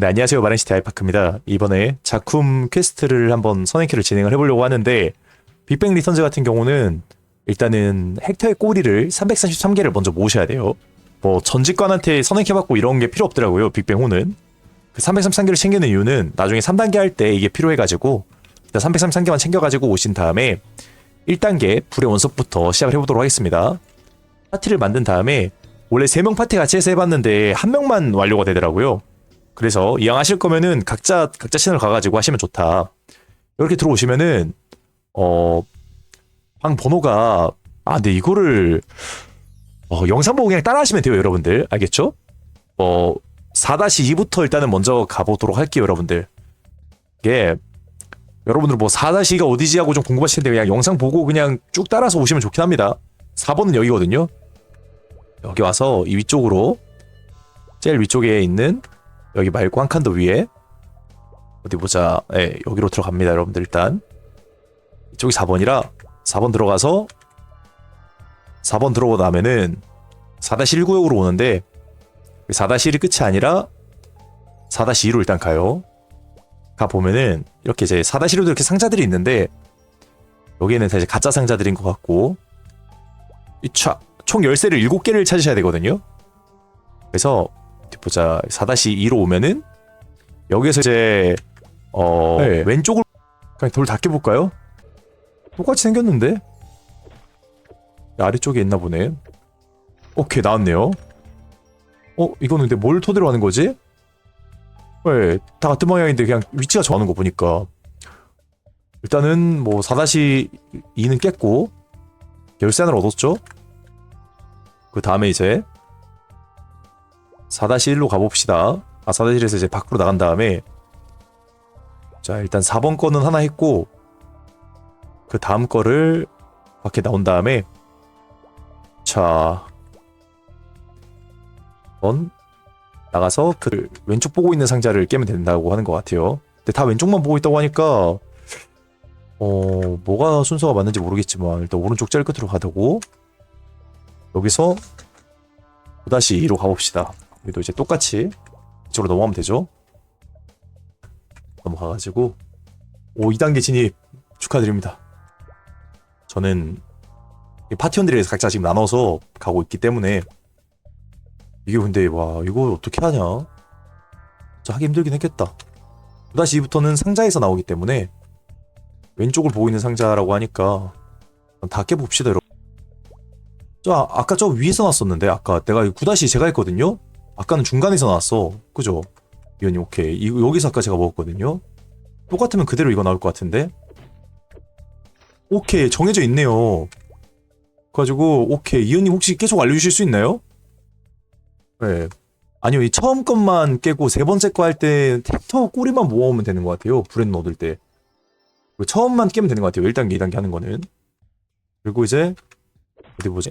네, 안녕하세요. 마렌시티 아이파크입니다. 이번에 작품 퀘스트를 한번 선행키를 진행을 해보려고 하는데 빅뱅 리턴즈 같은 경우는 일단은 헥터의 꼬리를 333개를 먼저 모으셔야 돼요. 뭐 전직관한테 선행키 받고 이런 게 필요 없더라고요. 빅뱅 호는. 그 333개를 챙기는 이유는 나중에 3단계 할 때 이게 필요해가지고 일단 333개만 챙겨가지고 오신 다음에 1단계 불의 원석부터 시작을 해보도록 하겠습니다. 파티를 만든 다음에 원래 3명 파티 같이 해서 해봤는데 한 명만 완료가 되더라고요. 그래서 이왕 하실 거면은 각자 각자 채널 가가지고 하시면 좋다. 이렇게 들어오시면은 어 방 번호가 아 근데 이거를 어, 영상 보고 그냥 따라 하시면 돼요 여러분들. 알겠죠? 어 4-2부터 일단은 먼저 가보도록 할게요 여러분들. 이게 여러분들 뭐 4-2가 어디지 하고 좀 궁금하실 텐데 그냥 영상 보고 그냥 쭉 따라서 오시면 좋긴 합니다. 4번은 여기거든요. 여기 와서 이 위쪽으로 제일 위쪽에 있는 여기 말고 한 칸 더 위에 어디 보자. 예, 여기로 들어갑니다, 여러분들 일단. 이쪽이 4번이라 4번 들어가서 4번 들어오고 나면은 4-1구역으로 오는데 4-1이 끝이 아니라 4-2로 일단 가요. 가 보면은 이렇게 이제 4-1도 이렇게 상자들이 있는데 여기에는 사실 가짜 상자들인 것 같고 이총 열쇠를 7개를 찾으셔야 되거든요. 그래서 보자 4-2로 오면은 여기서 이제 어 네. 왼쪽을 그냥 돌 닦여 볼까요? 똑같이 생겼는데 아래쪽에 있나 보네. 오케이 나왔네요. 어 이거는 근데 뭘 토대로 하는 거지? 네, 다 같은 방향인데 그냥 위치가 정하는 거 보니까 일단은 뭐 4-2는 깼고 열쇠 하나를 얻었죠. 그 다음에 이제 4-1로 가봅시다. 아, 4-1에서 이제 밖으로 나간 다음에 자, 일단 4번 거는 하나 했고 그 다음 거를 밖에 나온 다음에 자, 번 나가서 그 왼쪽 보고 있는 상자를 깨면 된다고 하는 것 같아요. 근데 다 왼쪽만 보고 있다고 하니까 어, 뭐가 순서가 맞는지 모르겠지만 일단 오른쪽 제일 끝으로 가두고 여기서 5-2로 가봅시다. 여기도 이제 똑같이 이쪽으로 넘어가면 되죠. 넘어가가지고 오 2단계 진입 축하드립니다. 저는 이 파티원들이 각자 지금 나눠서 가고 있기 때문에 이게 근데 와 이거 어떻게 하냐? 진짜 하기 힘들긴 했겠다. 9-2부터는 상자에서 나오기 때문에 왼쪽을 보고 있는 상자라고 하니까 다 깨봅시다 여러분. 저 아- 아까 저 위에서 나왔었는데 아까 내가 9-2 제가 했거든요. 아까는 중간에서 나왔어. 그죠? 위원님 오케이. 이, 여기서 아까 제가 먹었거든요. 똑같으면 그대로 이거 나올 것 같은데. 오케이 정해져 있네요. 그래가지고 오케이 이현님 혹시 계속 알려주실 수 있나요? 네. 아니요 이 처음 것만 깨고 세 번째 거 할 때 텍터 꼬리만 모아오면 되는 것 같아요. 브랜드 얻을 때. 그 처음만 깨면 되는 것 같아요. 1단계, 2단계 하는 거는. 그리고 이제 어디 보지?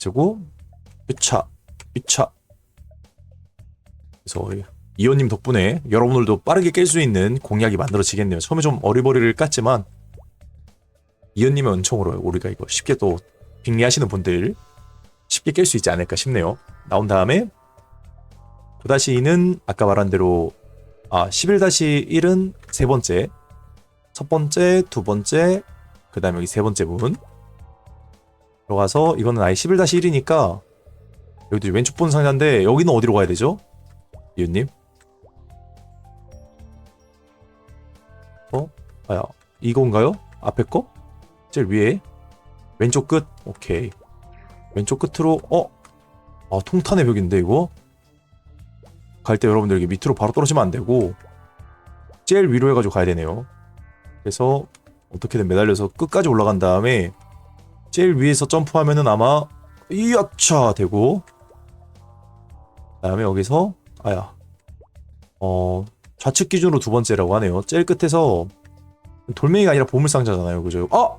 그리고 2차, 2차. 그래서 이호님 덕분에 여러분들도 빠르게 깰 수 있는 공략이 만들어지겠네요. 처음에 좀 어리버리를 깠지만 이호님의 은총으로 우리가 이거 쉽게 또 빅리하시는 분들 쉽게 깰 수 있지 않을까 싶네요. 나온 다음에 9-2는 아까 말한 대로 아 11-1은 세 번째 첫 번째, 두 번째, 그 다음에 여기 세 번째 문 들어가서 이거는 아예 11-1이니까 여기도 왼쪽 본 상자인데 여기는 어디로 가야 되죠? 이웃님? 어? 아야 이건가요? 앞에 거? 제일 위에 왼쪽 끝? 오케이 왼쪽 끝으로 어? 아 통탄의 벽인데 이거? 갈 때 여러분들 이게 밑으로 바로 떨어지면 안 되고 제일 위로 해가지고 가야 되네요 그래서 어떻게든 매달려서 끝까지 올라간 다음에 제일 위에서 점프하면은 아마 이야차 되고 그 다음에 여기서 아야 어 좌측 기준으로 두 번째라고 하네요. 제일 끝에서 돌멩이가 아니라 보물 상자잖아요, 그죠? 아!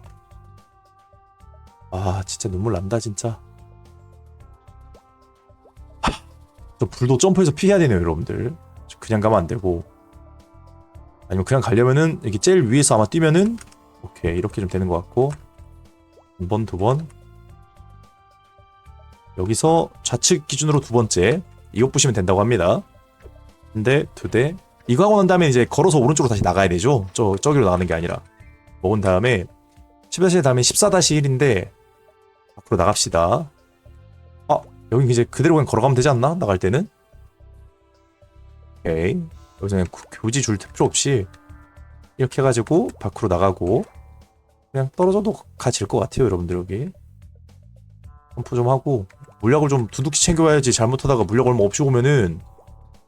아 진짜 눈물 난다 진짜. 하, 저 불도 점프해서 피해야 되네요, 여러분들. 저 그냥 가면 안 되고 아니면 그냥 가려면은 여기 제일 위에서 아마 뛰면은 오케이 이렇게 좀 되는 것 같고 한 번, 두 번. 여기서 좌측 기준으로 두 번째. 이것 보시면 된다고 합니다. 한 대, 두 대. 이거 하고 난 다음에 이제 걸어서 오른쪽으로 다시 나가야 되죠. 저 저기로 나가는 게 아니라. 먹은 다음에 10-1 다음에 14-1인데 앞으로 나갑시다. 아, 여기 이제 그대로 그냥 걸어가면 되지 않나? 나갈 때는? 오케이. 여기서 그냥 구- 교지 줄 필요 없이 이렇게 해가지고 밖으로 나가고 그냥 떨어져도 가질 것 같아요, 여러분들 여기. 점프 좀 하고 물약을 좀 두둑히 챙겨와야지 잘못하다가 물약 얼마 없이 오면은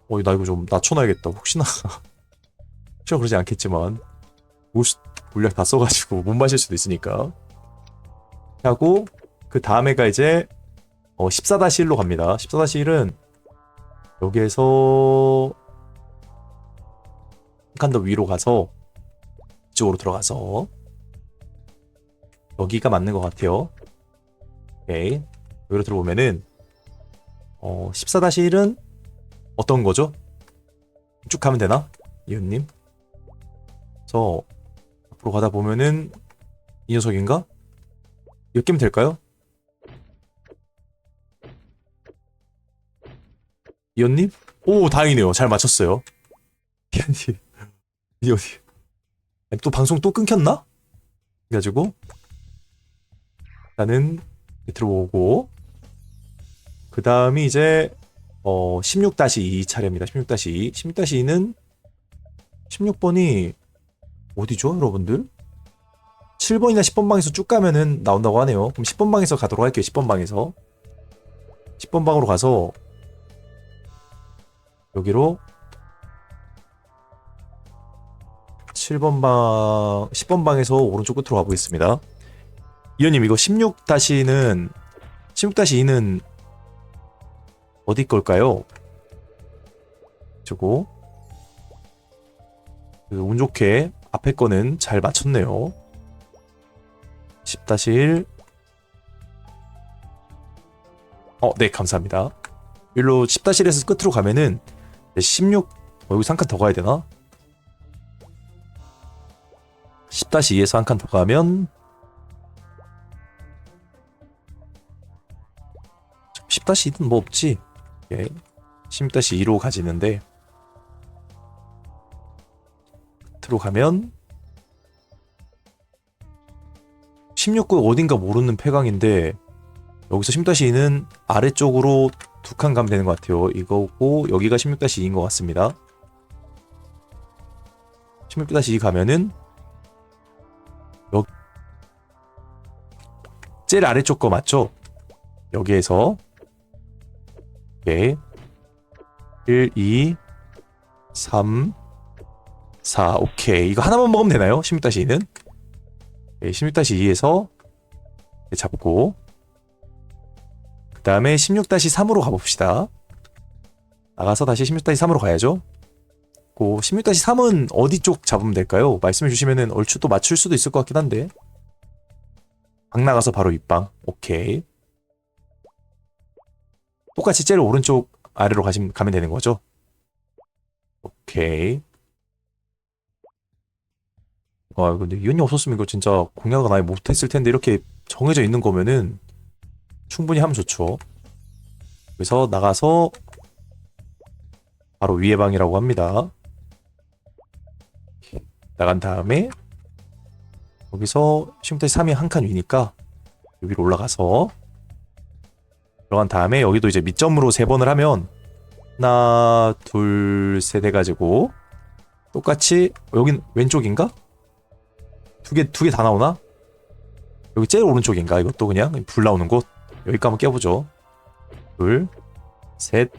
어, 나 이거 좀 낮춰놔야겠다. 혹시나 혹시나 그러지 않겠지만 물- 물약 다 써가지고 못 마실 수도 있으니까 하고 그 다음에가 이제 어, 14-1로 갑니다. 14-1은 여기에서 한 칸 더 위로 가서 이쪽으로 들어가서 여기가 맞는 것 같아요. 오케이. 여기로 들어보면은 어, 14-1은 어떤 거죠? 쭉 가면 되나? 이웃님? 저 앞으로 가다 보면은 이 녀석인가? 이거 깨면 될까요? 이언님? 오 다행이네요 잘 맞췄어요 이언님 이 어디 또 방송 또 끊겼나? 그래가지고 나는 들어오고 그 다음이 이제 어 16-2 차례입니다 16-2 16-2는 16번이 어디죠 여러분들? 7번이나 10번 방에서 쭉 가면은 나온다고 하네요 그럼 10번 방에서 가도록 할게요 10번 방에서 10번 방으로 가서 여기로 7번 방, 10번 방에서 오른쪽 끝으로 가보겠습니다. 이현님 이거 16-는 16-2는 어디 걸까요? 저거 그운 좋게 앞에 거는 잘 맞췄네요. 10-1 어, 네, 감사합니다. 일로 10-1에서 끝으로 가면은 16 어, 여기서 한칸 더 가야 되나? 10-2에서 한 칸 더 가면 10-2는 뭐 없지? 예. 16-2로 가지는데 끝으로 가면 16구 어딘가 모르는 폐강인데 여기서 16-2는 아래쪽으로 두 칸 가면 되는 것 같아요. 이거고 여기가 16-2인 것 같습니다. 16-2 가면은 여 제일 아래쪽 거 맞죠? 여기에서 오케이 1, 2, 3, 4 오케이 이거 하나만 먹으면 되나요? 16-2는 16-2에서 잡고 그 다음에 16-3으로 가봅시다. 나가서 다시 16-3으로 가야죠. 그 16-3은 어디 쪽 잡으면 될까요? 말씀해 주시면은 얼추 또 맞출 수도 있을 것 같긴 한데. 방 나가서 바로 윗방. 오케이. 똑같이 제일 오른쪽 아래로 가시면 가면 되는 거죠. 오케이. 와, 근데 이현이 없었으면 이거 진짜 공약은 아예 못했을 텐데 이렇게 정해져 있는 거면은 충분히 하면 좋죠. 그래서 나가서 바로 위에 방이라고 합니다. 나간 다음에 여기서 16-3이 한 칸 위니까 여기로 올라가서 들어간 다음에 여기도 이제 밑점으로 세 번을 하면 하나 둘 셋 해가지고 똑같이 여긴 왼쪽인가? 두 개 두 개 다 나오나? 여기 제일 오른쪽인가? 이것도 그냥 불 나오는 곳 여기까지 한번 깨보죠. 둘, 셋.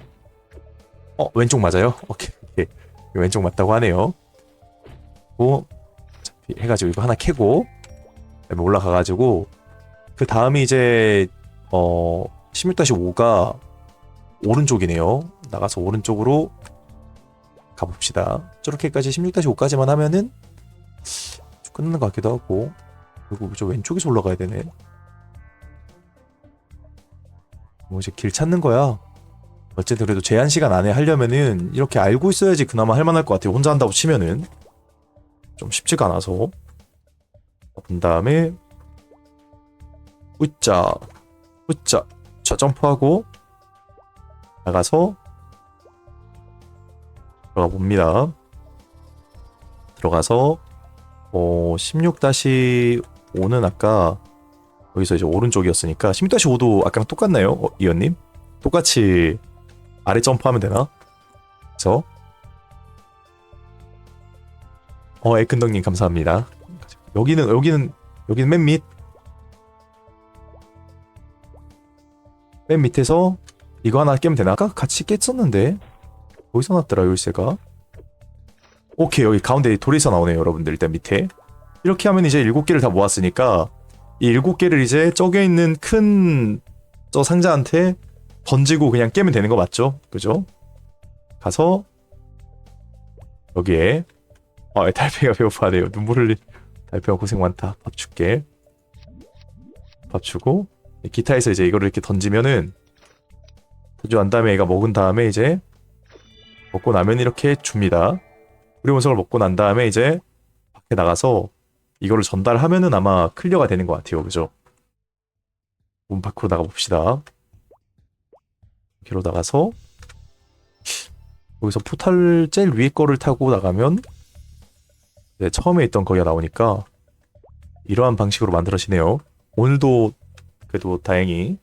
어, 왼쪽 맞아요? 오케이, 오케이. 왼쪽 맞다고 하네요. 고, 어차피 해가지고 이거 하나 캐고, 올라가가지고, 그 다음이 이제, 어, 16-5가 오른쪽이네요. 나가서 오른쪽으로 가봅시다. 저렇게까지 16-5까지만 하면은, 끝나는 것 같기도 하고, 그리고 저 왼쪽에서 올라가야 되네. 뭐 이제 길 찾는 거야. 어쨌든 그래도 제한 시간 안에 하려면은 이렇게 알고 있어야지 그나마 할만할 것 같아요. 혼자 한다고 치면은 좀 쉽지가 않아서 본 다음에 으짜 으 짜자 점프하고 나가서 들어가 봅니다. 들어가서 어 16-5는 아까 여기서 이제 오른쪽이었으니까 16-5도 아까랑 똑같나요? 어, 이현님? 똑같이 아래 점프하면 되나? 그쵸? 어, 에큰덕님 감사합니다. 여기는, 여기는, 여기는 맨 밑. 맨 밑에서 이거 하나 깨면 되나? 아까 같이 깼었는데. 어디서 났더라, 열쇠가? 오케이, 여기 가운데 돌에서 나오네요, 여러분들. 일단 밑에. 이렇게 하면 이제 일곱 개를 다 모았으니까, 이 일곱 개를 이제 저기에 있는 큰 저 상자한테 던지고 그냥 깨면 되는 거 맞죠? 그죠? 가서 여기에 아 달팽이가 배고파하네요 눈물 흘리 달팽이가 고생 많다 밥 줄게 밥 주고 기타에서 이제 이거를 이렇게 던지면은 던져한 다음에 얘가 먹은 다음에 이제 먹고 나면 이렇게 줍니다 우리 원석을 먹고 난 다음에 이제 밖에 나가서 이거를 전달하면은 아마 클리어가 되는 것 같아요 그죠? 문 밖으로 나가봅시다 여기로 나가서 여기서 포탈 제일 위에 거를 타고 나가면 네, 처음에 있던 거기가 나오니까 이러한 방식으로 만들어지네요. 오늘도 그래도 다행히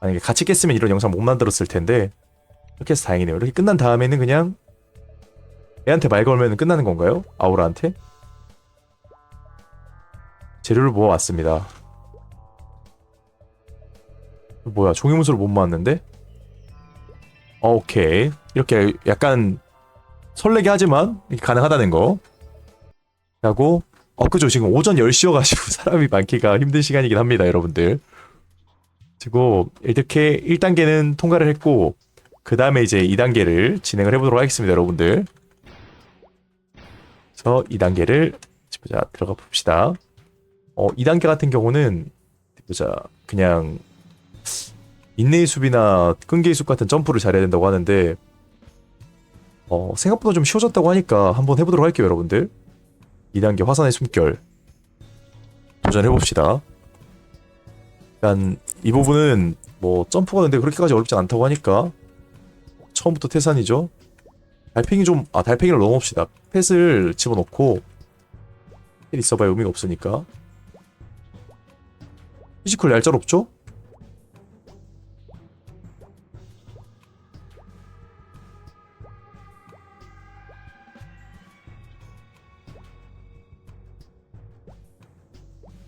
만약에 같이 깼으면 이런 영상 못 만들었을 텐데 이렇게 해서 다행이네요. 이렇게 끝난 다음에는 그냥 애한테 말 걸면 끝나는 건가요? 아우라한테? 재료를 모아왔습니다. 뭐야 종이 문서를 못 모았는데? 어, 오케이 이렇게 약간 설레게 하지만 가능하다는 거 하고 어 그죠. 지금 오전 10시여가지고 사람이 많기가 힘든 시간이긴 합니다 여러분들. 그리고 이렇게 1단계는 통과를 했고 그 다음에 이제 2단계를 진행을 해보도록 하겠습니다 여러분들. 그래서 2단계를 보자 들어가 봅시다. 어 2단계 같은 경우는 보자 그냥 인내의 숲이나 끈기의 숲 같은 점프를 잘해야 된다고 하는데 어, 생각보다 좀 쉬워졌다고 하니까 한번 해보도록 할게요 여러분들 2단계 화산의 숨결 도전해봅시다. 일단 이 부분은 뭐 점프가 근데 그렇게까지 어렵지 않다고 하니까 처음부터 태산이죠. 달팽이 좀 아 달팽이를 넣어봅시다. 펫을 집어넣고 펫 있어봐야 의미가 없으니까. 피지컬 얄짤 없죠?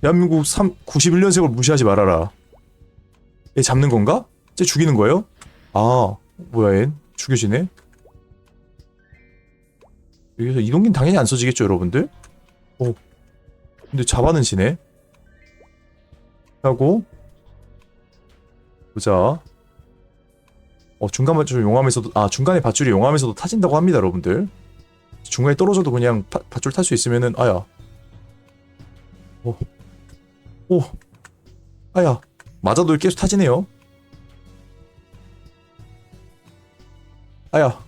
대한민국 3, 91년생을 무시하지 말아라. 얘 잡는 건가? 쟤 죽이는 거예요? 아, 뭐야, 얜? 죽여지네? 여기서 이동긴 당연히 안 써지겠죠, 여러분들? 오. 근데 잡아는 지네? 하고, 보자. 어, 중간 밧줄 용암에서도, 아, 중간에 밧줄이 용암에서도 타진다고 합니다, 여러분들. 중간에 떨어져도 그냥 파- 밧줄 탈 수 있으면은, 아야. 오. 오, 아야, 맞아도 계속 타지네요. 아야,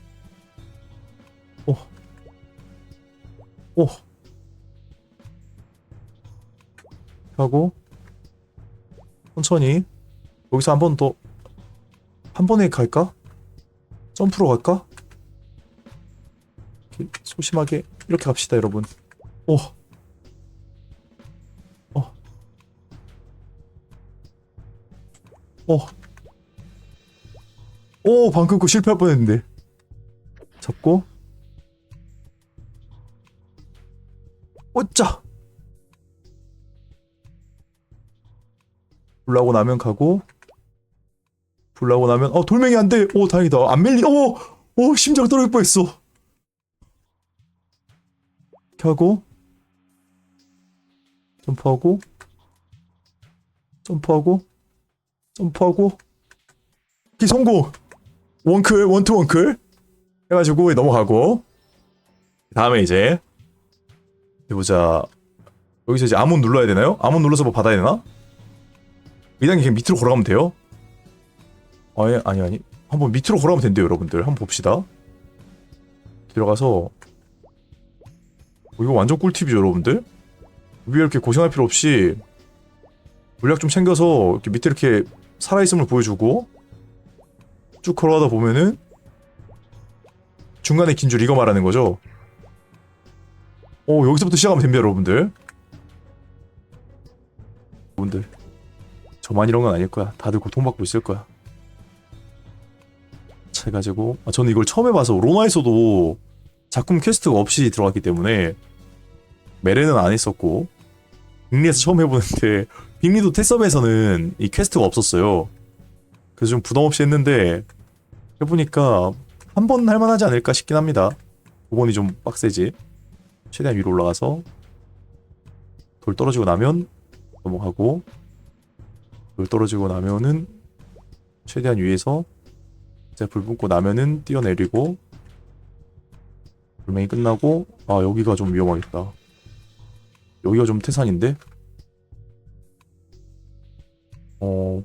오, 오, 하고 천천히 여기서 한 번 더, 한 번에 갈까? 점프로 갈까? 소심하게 이렇게 갑시다, 여러분. 오. 어. 오, 방금 거 실패할 뻔했는데. 잡고. 어짜. 불나고 나면 가고. 불나고 나면 어 돌멩이 안 돼. 오 다행이다. 안 밀리. 오, 오 심장 떨어질 뻔했어. 하고 점프하고 점프하고 점프하고 기 성공 원클 원투 원클 해가지고 넘어가고 다음에 이제 해보자. 여기서 이제 아몬 눌러야 되나요? 아몬 눌러서 뭐 받아야 되나? 2단계 그냥 밑으로 걸어가면 돼요? 아니 아니 아니. 한번 밑으로 걸어가면 된대요 여러분들. 한번 봅시다. 들어가서 어, 이거 완전 꿀팁이죠 여러분들. 위에 이렇게 고생할 필요 없이 물약 좀 챙겨서 이렇게 밑에 이렇게 살아있음을 보여주고 쭉 걸어가다 보면은 중간에 긴 줄 이거 말하는 거죠? 오 여기서부터 시작하면 됩니다 여러분들. 여러분들 저만 이런 건 아닐 거야. 다들 고통받고 있을 거야. 자 해가지고. 아, 저는 이걸 처음 해봐서 로마에서도 작품 퀘스트가 없이 들어갔기 때문에 메레는 안 했었고 빅리에서 처음 해보는데 빅리도 테썸에서는 이 퀘스트가 없었어요. 그래서 좀 부담 없이 했는데 해보니까 한 번 할만하지 않을까 싶긴 합니다. 5번이 좀 빡세지. 최대한 위로 올라가서 돌 떨어지고 나면 넘어가고 돌 떨어지고 나면은 최대한 위에서 이제 불 뿜고 나면은 뛰어내리고 불맹이 끝나고 아 여기가 좀 위험하겠다. 여기가 좀 태산인데 어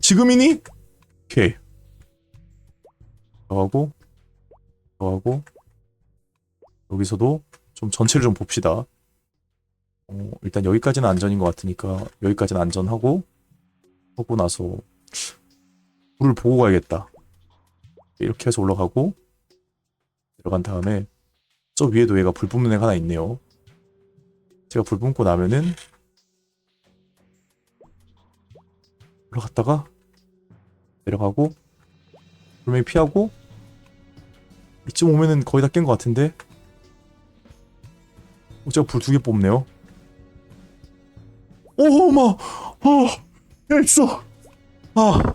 지금이니? 오케이 저하고 저하고 여기서도 좀 전체를 좀 봅시다. 어, 일단 여기까지는 안전인 것 같으니까 여기까지는 안전하고 하고 나서 불을 보고 가야겠다. 이렇게 해서 올라가고 들어간 다음에 저 위에도 얘가 불 뿜는 애가 하나 있네요. 제가 불 뿜고 나면은 올라갔다가 내려가고 불명이 피하고 이쯤 오면은 거의 다 깬 것 같은데 어, 제가 불 두 개 뽑네요. 오, 엄마! 어, 했어! 아,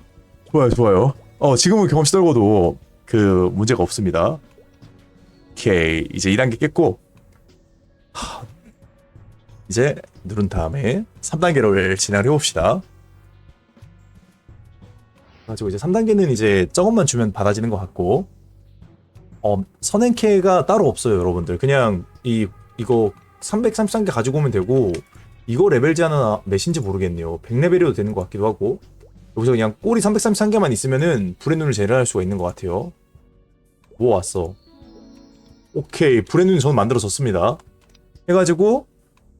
좋아요, 좋아요. 어, 지금은 경험치 떨고도 그 문제가 없습니다. 오케이, 이제 2단계 깼고, 하, 이제 누른 다음에 3단계를 진행을 해봅시다. 가지고 이제 3단계는 이제 저것만 주면 받아지는 것 같고, 어, 선행캐가 따로 없어요, 여러분들. 그냥 이 이거 333개 가지고 오면 되고 이거 레벨 제한은 몇인지 모르겠네요. 100레벨이어도 되는 것 같기도 하고 여기서 그냥 꼬리 333개만 있으면은 불의 눈을 재련할 수가 있는 것 같아요. 뭐 왔어? 오케이 불의 눈 저는 만들어졌습니다. 해가지고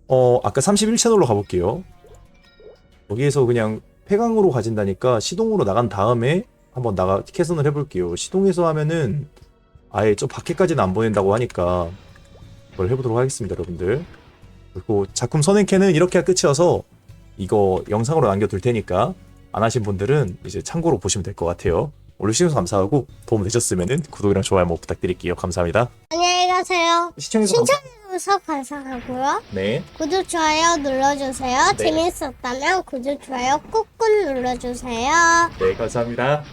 어 아까 31채널로 가볼게요. 여기에서 그냥 폐강으로 가진다니까 시동으로 나간 다음에 한번 나가 캐선을 해볼게요. 시동에서 하면은 아예 저 밖에까지는 안 보낸다고 하니까 그걸 해보도록 하겠습니다, 여러분들. 그리고 작품 선행캐는 이렇게 끝이어서 이거 영상으로 남겨둘 테니까 안 하신 분들은 이제 참고로 보시면 될 것 같아요. 오늘 시청해주셔서 감사하고 도움 되셨으면 구독이랑 좋아요 한번 부탁드릴게요. 감사합니다. 안녕히 가세요. 시청해주셔서 신청해주셔서 감사하고요. 네. 구독, 좋아요 눌러주세요. 네. 재밌었다면 구독, 좋아요 꾹꾹 눌러주세요. 네, 감사합니다.